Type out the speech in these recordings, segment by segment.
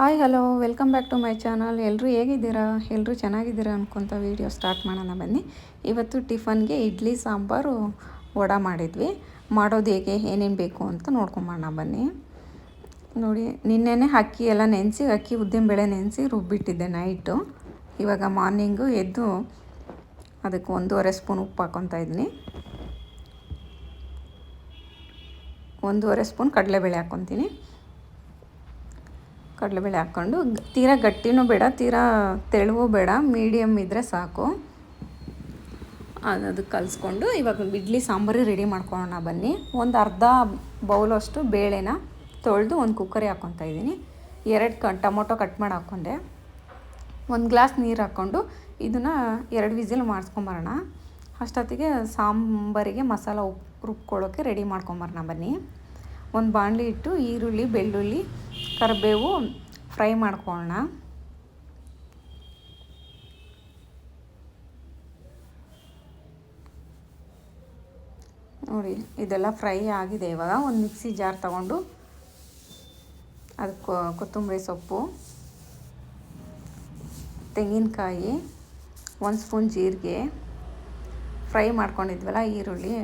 Hi, hello, welcome back to my channel. ಎಲ್ಲರೂ ಹೇಗಿದ್ದೀರಾ? ಎಲ್ಲರೂ ಚೆನ್ನಾಗಿದ್ದೀರಾ ಅನ್ಕೊತ ವೀಡಿಯೋ ಸ್ಟಾರ್ಟ್ ಮಾಡೋಣ ಬನ್ನಿ. ಇವತ್ತು ಟಿಫನ್ಗೆ ಇಡ್ಲಿ, ಸಾಂಬಾರು, ವಡ ಮಾಡಿದ್ವಿ. ಮಾಡೋದು ಹೇಗೆ, ಏನೇನು ಬೇಕು ಅಂತ ನೋಡ್ಕೊಂಬೋಣ ಬನ್ನಿ. ನೋಡಿ, ನಿನ್ನೆನೆ ಅಕ್ಕಿ ಎಲ್ಲ ನೆನೆಸಿ, ಅಕ್ಕಿ ಉದ್ದಿನಬೇಳೆ ನೆನೆಸಿ ರುಬ್ಬಿಟ್ಟಿದ್ದೆ ನೈಟು. ಇವಾಗ ಮಾರ್ನಿಂಗು ಎದ್ದು ಅದಕ್ಕೆ ಒಂದೂವರೆ ಸ್ಪೂನ್ ಉಪ್ಪು ಹಾಕ್ಕೊತಾ ಇದ್ದೀನಿ. ಒಂದೂವರೆ ಸ್ಪೂನ್ ಕಡಲೆಬೇಳೆ ಹಾಕ್ಕೊತೀನಿ ಕಡಲೆಬೇಳೆ ಹಾಕ್ಕೊಂಡು ತೀರಾ ಗಟ್ಟಿನೂ ಬೇಡ, ತೀರಾ ತೆಳುವು ಬೇಡ ಮೀಡಿಯಮ್ ಇದ್ದರೆ ಸಾಕು. ಅದು ಕಲಿಸ್ಕೊಂಡು ಇವಾಗ ಇಡ್ಲಿ, ಸಾಂಬಾರು ರೆಡಿ ಮಾಡ್ಕೊಳ್ಳೋಣ ಬನ್ನಿ. ಒಂದು ಅರ್ಧ ಬೌಲಷ್ಟು ಬೇಳೆನ ತೊಳೆದು ಒಂದು ಕುಕ್ಕರಿ ಹಾಕ್ಕೊತಾ ಇದ್ದೀನಿ. ಎರಡು ಕ ಟೊಮೊಟೊ ಕಟ್ ಮಾಡಿ ಹಾಕ್ಕೊಂಡೆ. ಒಂದು ಗ್ಲಾಸ್ ನೀರು ಹಾಕ್ಕೊಂಡು ಇದನ್ನು ಎರಡು ವಿಸಿಲ್ ಮಾಡಿಸ್ಕೊಂಬರೋಣ. ಅಷ್ಟೊತ್ತಿಗೆ ಸಾಂಬಾರಿಗೆ ಮಸಾಲ ಉಪ್ಪು ರುಬ್ಕೊಳ್ಳೋಕ್ಕೆ ರೆಡಿ ಮಾಡ್ಕೊಂಬರೋಣ ಬನ್ನಿ. ಒಂದು ಬಾಣಲಿ ಇಟ್ಟು ಈರುಳ್ಳಿ, ಬೆಳ್ಳುಳ್ಳಿ ಕರಿಬೇವು ಫ್ರೈ ಮಾಡ್ಕೊಳ್ಳೋಣ ನೋಡಿ, ಇದೆಲ್ಲ ಫ್ರೈ ಆಗಿದೆ. ಇವಾಗ ಒಂದು ಮಿಕ್ಸಿ ಜಾರ್ ತಗೊಂಡು ಅದಕ್ಕೆ ಕೊತ್ತಂಬರಿ ಸೊಪ್ಪು, ತೆಂಗಿನಕಾಯಿ, ಒಂದು ಸ್ಪೂನ್ ಜೀರಿಗೆ, ಫ್ರೈ ಮಾಡ್ಕೊಂಡಿದ್ವಲ್ಲ ಈರುಳ್ಳಿ,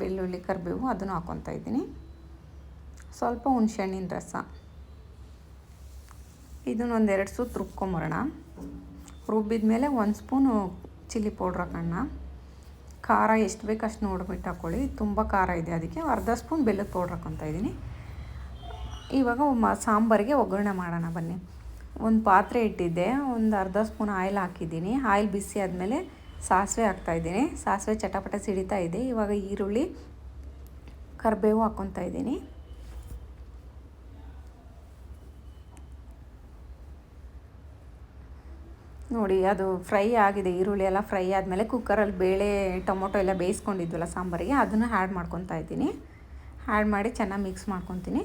ಬೆಳ್ಳುಳ್ಳಿ, ಕರಿಬೇವು, ಅದನ್ನು ಹಾಕ್ಕೊತಾ ಇದ್ದೀನಿ. ಸ್ವಲ್ಪ ಹುಣ್ಸೆಹಣ್ಣಿನ ರಸ. ಇದನ್ನ ಒಂದೆರಡು ಸುತ್ತು ರುಬ್ಕೊಂಬರೋಣ ರುಬ್ಬಿದ ಮೇಲೆ ಒಂದು ಸ್ಪೂನು ಚಿಲ್ಲಿ ಪೌಡ್ರ್ ಹಾಕೋಣ. ಖಾರ ಎಷ್ಟು ಬೇಕು ಅಷ್ಟು ನೋಡ್ಬಿಟ್ಟು ಹಾಕ್ಕೊಳ್ಳಿ ತುಂಬ ಖಾರ ಇದೆ ಅದಕ್ಕೆ ಅರ್ಧ ಸ್ಪೂನ್ ಬೆಲ್ಲದ ಪೌಡ್ರ್ ಹಾಕ್ಕೊತಾ ಇದ್ದೀನಿ. ಇವಾಗ ಸಾಂಬಾರಿಗೆ ಒಗ್ಗರಣೆ ಮಾಡೋಣ ಬನ್ನಿ. ಒಂದು ಪಾತ್ರೆ ಇಟ್ಟಿದ್ದೆ. ಒಂದು ಅರ್ಧ ಸ್ಪೂನ್ ಆಯಿಲ್ ಹಾಕಿದ್ದೀನಿ. ಆಯಿಲ್ ಬಿಸಿ ಆದಮೇಲೆ ಸಾಸಿವೆ ಹಾಕ್ತಾಯಿದ್ದೀನಿ ಸಾಸಿವೆ ಚಟಪಟ ಸಿಡಿತಾ ಇದೆ. ಇವಾಗ ಈರುಳ್ಳಿ, ಕರಿಬೇವು ಹಾಕ್ಕೊತಾ ಇದ್ದೀನಿ. ನೋಡಿ, ಅದು ಫ್ರೈ ಆಗಿದೆ, ಈರುಳ್ಳಿ ಎಲ್ಲ ಫ್ರೈ ಆದಮೇಲೆ ಕುಕ್ಕರಲ್ಲಿ ಬೇಳೆ, ಟೊಮೊಟೊ ಎಲ್ಲ ಬೇಯಿಸ್ಕೊಂಡಿದ್ವಲ್ಲ ಸಾಂಬಾರಿಗೆ, ಅದನ್ನು ಆ್ಯಡ್ ಮಾಡ್ಕೊತಾ ಇದ್ದೀನಿ. ಆ್ಯಡ್ ಮಾಡಿ ಚೆನ್ನಾಗಿ ಮಿಕ್ಸ್ ಮಾಡ್ಕೊತೀನಿ.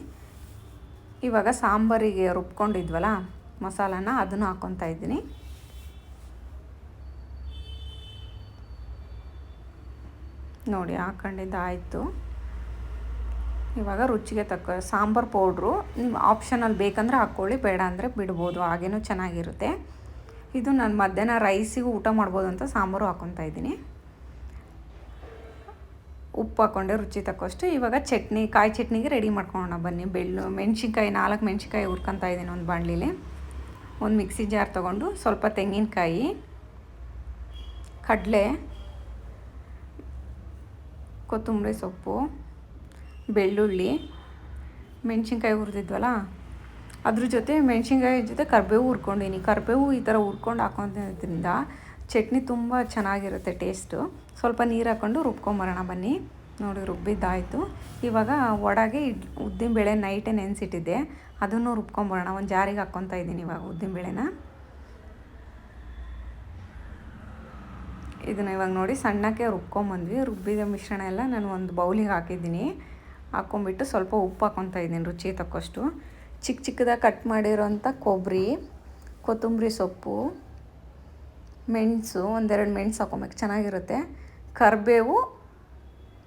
ಇವಾಗ ಸಾಂಬಾರಿಗೆ ರುಬ್ಕೊಂಡಿದ್ವಲ್ಲ, ಮಸಾಲಾನ ಅದನ್ನು ಹಾಕ್ಕೊತಾ ಇದ್ದೀನಿ. ನೋಡಿ ಹಾಕೊಂಡಿದ್ದು ಆಯಿತು. ಇವಾಗ ರುಚಿಗೆ ತಕ್ಕ, ಸಾಂಬಾರು ಪೌಡ್ರು ನಿಮ್ಮ ಆಪ್ಷನಲ್ಲಿ ಬೇಕಂದ್ರೆ ಹಾಕ್ಕೊಳ್ಳಿ, ಬೇಡ ಅಂದರೆ ಬಿಡ್ಬೋದು, ಹಾಗೇನೂ ಚೆನ್ನಾಗಿರುತ್ತೆ. ಇದು ನಾನು ಮಧ್ಯಾಹ್ನ ರೈಸಿಗೂ ಊಟ ಮಾಡ್ಬೋದು ಅಂತ ಸಾಂಬಾರು ಹಾಕೊತಾ ಇದ್ದೀನಿ. ಉಪ್ಪು ಹಾಕ್ಕೊಂಡೆ ರುಚಿ ತಕ್ಕಷ್ಟು. ಇವಾಗ ಚಟ್ನಿ, ಕಾಯಿ ಚಟ್ನಿಗೆ ರೆಡಿ ಮಾಡ್ಕೊಳ್ಳೋಣ ಬನ್ನಿ. ಬೆಳ್ಳು, ಮೆಣ್ಸಿನ್ಕಾಯಿ, ನಾಲ್ಕು ಮೆಣ್ಸಿನ್ಕಾಯಿ ಹುರ್ಕೊತಾ ಇದ್ದೀನಿ ಒಂದು ಬಾಣಲಿಲಿ. ಒಂದು ಮಿಕ್ಸಿ ಜಾರ್ ತೊಗೊಂಡು ಸ್ವಲ್ಪ ತೆಂಗಿನಕಾಯಿ, ಕಡಲೆ, ಕೊತ್ತಂಬರಿ ಸೊಪ್ಪು, ಬೆಳ್ಳುಳ್ಳಿ, ಮೆಣ್ಸಿನ್ಕಾಯಿ ಹುರಿದಿದ್ವಲ್ಲ ಅದ್ರ ಜೊತೆ ಮೆಣ್ಸಿನ್ಕಾಯಿ ಜೊತೆ ಕರಿಬೇವು ಹುರ್ಕೊಂಡಿನಿ. ಕರಿಬೇವು ಈ ಥರ ಹುರ್ಕೊಂಡು ಹಾಕೊಂಡಿದ್ರಿಂದ ಚಟ್ನಿ ತುಂಬ ಚೆನ್ನಾಗಿರುತ್ತೆ ಟೇಸ್ಟು. ಸ್ವಲ್ಪ ನೀರು ಹಾಕ್ಕೊಂಡು ರುಬ್ಕೊಂಬರೋಣ ಬನ್ನಿ. ನೋಡಿ ರುಬ್ಬಿದ್ದಾಯಿತು. ಇವಾಗ ಒಡಗೆ ಇಡ್ ಬೇಳೆ ನೈಟೇ ನೆನೆಸಿಟ್ಟಿದ್ದೆ. ಅದನ್ನು ರುಬ್ಕೊಂಬರೋಣ. ಒಂದು ಜಾರಿಗೆ ಹಾಕ್ಕೊತಾ ಇದ್ದೀನಿ ಇವಾಗ ಬೇಳೆನ ಇದನ್ನು ಇವಾಗ ನೋಡಿ ಸಣ್ಣಕ್ಕೆ ರುಬ್ಕೊಂಬಂದ್ವಿ. ರುಬ್ಬಿದ ಮಿಶ್ರಣ ಎಲ್ಲ ನಾನು ಒಂದು ಬೌಲಿಗೆ ಹಾಕಿದ್ದೀನಿ. ಹಾಕ್ಕೊಂಬಿಟ್ಟು ಸ್ವಲ್ಪ ಉಪ್ಪು ಹಾಕ್ಕೊತಾ ಇದ್ದೀನಿ ರುಚಿ ತಕ್ಕಷ್ಟು. ಚಿಕ್ಕ ಚಿಕ್ಕದಾಗಿ ಕಟ್ ಮಾಡಿರೋಂಥ ಕೊಬ್ಬರಿ, ಕೊತ್ತಂಬರಿ ಸೊಪ್ಪು, ಮೆಣಸು, ಒಂದೆರಡು ಮೆಣಸು ಹಾಕೊಬೇಕು. ಚೆನ್ನಾಗಿರುತ್ತೆ. ಕರಿಬೇವು,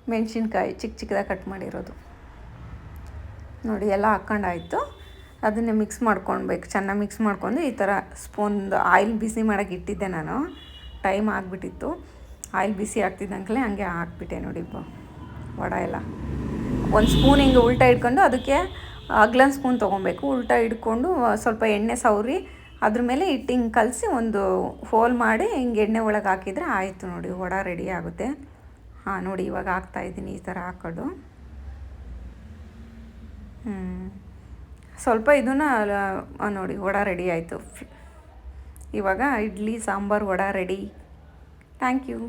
ಮೆಣಸಿನ್ಕಾಯಿ ಚಿಕ್ಕ ಚಿಕ್ಕದಾಗಿ ಕಟ್ ಮಾಡಿರೋದು. ನೋಡಿ, ಎಲ್ಲ ಹಾಕ್ಕೊಂಡಾಯಿತು. ಅದನ್ನೇ ಮಿಕ್ಸ್ ಮಾಡ್ಕೊಳ್ಬೇಕು. ಚೆನ್ನಾಗಿ ಮಿಕ್ಸ್ ಮಾಡ್ಕೊಂಡು ಈ ಥರ ಸ್ಪೂನ್ದು ಆಯಿಲ್ ಬಿಸಿ ಮಾಡೋಕೆ ಇಟ್ಟಿದ್ದೆ ನಾನು. ಟೈಮ್ ಆಗಿಬಿಟ್ಟಿತ್ತು. ಆಯಿಲ್ ಬಿಸಿ ಆಗ್ತಿದ್ದಂಗೆ ಹಂಗೆ ಹಾಕ್ಬಿಟ್ಟೆ ನೋಡಿ ವಡ ಎಲ್ಲ. ಒಂದು ಸ್ಪೂನ್ ಹಿಂಗೆ ಉಲ್ಟಾ ಇಟ್ಕೊಂಡು ಅದಕ್ಕೆ ಅಗ್ಲನ್ ಸ್ಪೂನ್ ತೊಗೊಬೇಕು, ಉಲ್ಟಾ ಇಟ್ಕೊಂಡು ಸ್ವಲ್ಪ ಎಣ್ಣೆ ಸವರಿ, ಅದ್ರ ಮೇಲೆ ಹಿಟ್ಟು ಹಿಂಗೆ ಕಲಸಿ ಒಂದು ಫೋಲ್ ಮಾಡಿ ಹಿಂಗೆ ಎಣ್ಣೆ ಒಳಗೆ ಹಾಕಿದರೆ ಆಯಿತು ನೋಡಿ, ವಡ ರೆಡಿ ಆಗುತ್ತೆ. ಹಾಂ, ನೋಡಿ ಇವಾಗ ಹಾಕ್ತಾಯಿದ್ದೀನಿ ಈ ಥರ ಹಾಕೋದು ಹ್ಞೂ ಸ್ವಲ್ಪ ಇದನ್ನು ನೋಡಿ ವಡ ರೆಡಿ ಆಯಿತು. ಇವಾಗ idli, sambar, vada ready. Thank you.